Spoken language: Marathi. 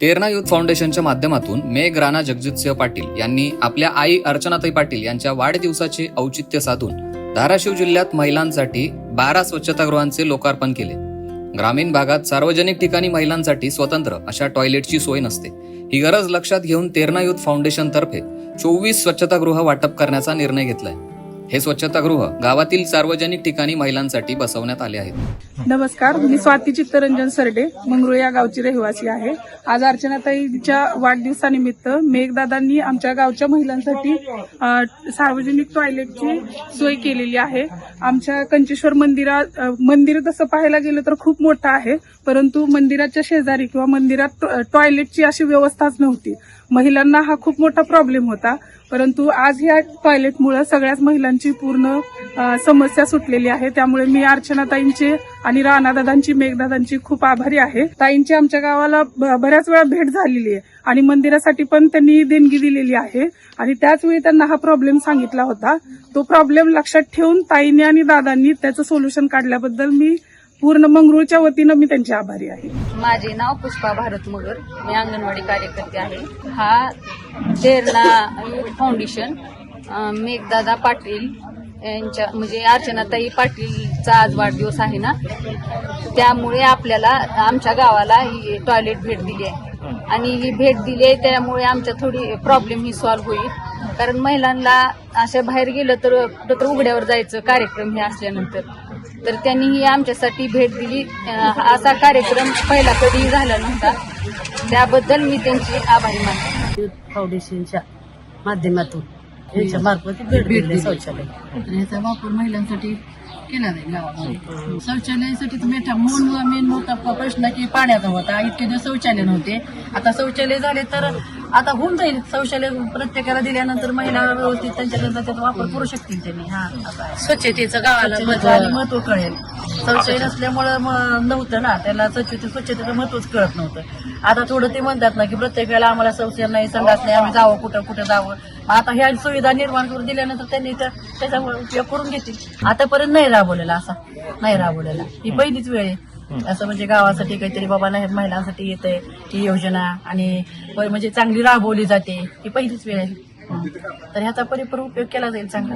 तेरणा युथ फाउंडेशनच्या माध्यमातून मेघ राणा जगजितसिंह पाटील यांनी आपल्या आई अर्चनाताई पाटील यांच्या वाढदिवसाचे औचित्य साधून धाराशिव जिल्ह्यात महिलांसाठी बारा स्वच्छतागृहांचे लोकार्पण केले. ग्रामीण भागात सार्वजनिक ठिकाणी महिलांसाठी स्वतंत्र अशा टॉयलेटची सोय नसते. ही गरज लक्षात घेऊन तेरणा युथ फाउंडेशन तर्फे चोवीस स्वच्छतागृह वाटप करण्याचा निर्णय घेतलाय. हे स्वच्छतागृह गावातील सार्वजनिक ठिकाणी महिलांसाठी बसवण्यात आले आहेत. नमस्कार मी स्वाती चित्तरंजन सरडे. मंगरुळ या गावची रहिवासी आहे. आज अर्चनाताईच्या वाढदिवसानिमित्त मेघदादांनी आमच्या गावच्या महिलांसाठी सार्वजनिक टॉयलेटची सोय केलेली आहे. आमच्या कंचेश्वर मंदिरात मंदिर तसं पाहायला गेलं तर खूप मोठं आहे परंतु मंदिराच्या शेजारी किंवा मंदिरात टॉयलेटची अशी व्यवस्थाच नव्हती. महिलांना हा खूप मोठा प्रॉब्लेम होता. परंतु आज ह्या टॉयलेटमुळे सगळ्याच महिलांची पूर्ण समस्या सुटलेली आहे. त्यामुळे मी अर्चनाताईंचे आणि राणादादांची मेघदादांची खूप आभारी आहे. ताईंची आमच्या गावाला ब- बऱ्याच वेळा भेट झालेली आहे आणि मंदिरासाठी पण त्यांनी देणगी दिलेली आहे. आणि त्याचवेळी त्यांना हा प्रॉब्लेम सांगितला होता. तो प्रॉब्लेम लक्षात ठेवून ताईने आणि दादांनी त्याचं सोल्युशन काढल्याबद्दल मी पूर्ण मंगरूळच्या वतीनं मी त्यांची आभारी आहे. माझे नाव पुष्पा भारत मगर. मी अंगणवाडी कार्यकर्ते आहे. हा तेरणा युथ फाउंडेशन मेघदादा पाटील यांच्या म्हणजे अर्चनाताई पाटीलचा आज वाढदिवस आहे ना? त्यामुळे आपल्याला आमच्या गावाला ही टॉयलेट भेट दिली आहे. आणि ही भेट दिली आहे त्यामुळे आमच्या थोडी प्रॉब्लेम ही सॉल्व्ह होईल. कारण महिलांना अशा बाहेर गेलं तर तर उघड्यावर जायचं कार्यक्रम हे असल्यानंतर. तर त्यांनी ही आमच्यासाठी भेट दिली. असा कार्यक्रम पहिला कधीही झाला नव्हता. त्याबद्दल मी त्यांची आभारी मानते. फाउंडेशनच्या माध्यमातून. भेट दिली. शौचालय. वापर महिलांसाठी केला जाईल गावामध्ये. शौचालयासाठी मेठा मूळ मेन मोठा प्रश्न की पाण्याचा होता. इतके दिवस शौचालय नव्हते. आता शौचालय झाले तर आता होऊन जाईल. शौचालय प्रत्येकाला दिल्यानंतर महिला व्यवस्थित त्यांच्याकरता त्याचा वापर करू शकतील त्यांनी. हा स्वच्छतेचं गावाला महत्त्व कळेल. शौचालय नसल्यामुळं नव्हतं ना. त्याला स्वच्छते स्वच्छतेचं महत्वच कळत नव्हतं. आता थोडं ते म्हणतात ना की प्रत्येक वेळेला आम्हाला शौचालय नाही संडास नाही. आम्ही जावं कुठं कुठं जावं. मग आता ह्या सुविधा निर्माण करून दिल्यानंतर त्यांनी त्या- त्याचा उपयोग करून घेतील. आतापर्यंत नाही राबवलेला असा. नाही राबवलेला. ही पहिलीच वेळ आहे. असं म्हणजे गावासाठी काहीतरी बाबा नाही महिलांसाठी येते ही योजना आणि म्हणजे चांगली राबवली जाते. ही पहिलीच वेळ आहे. तर ह्याचा परिपूर्ण उपयोग केला जाईल चांगला.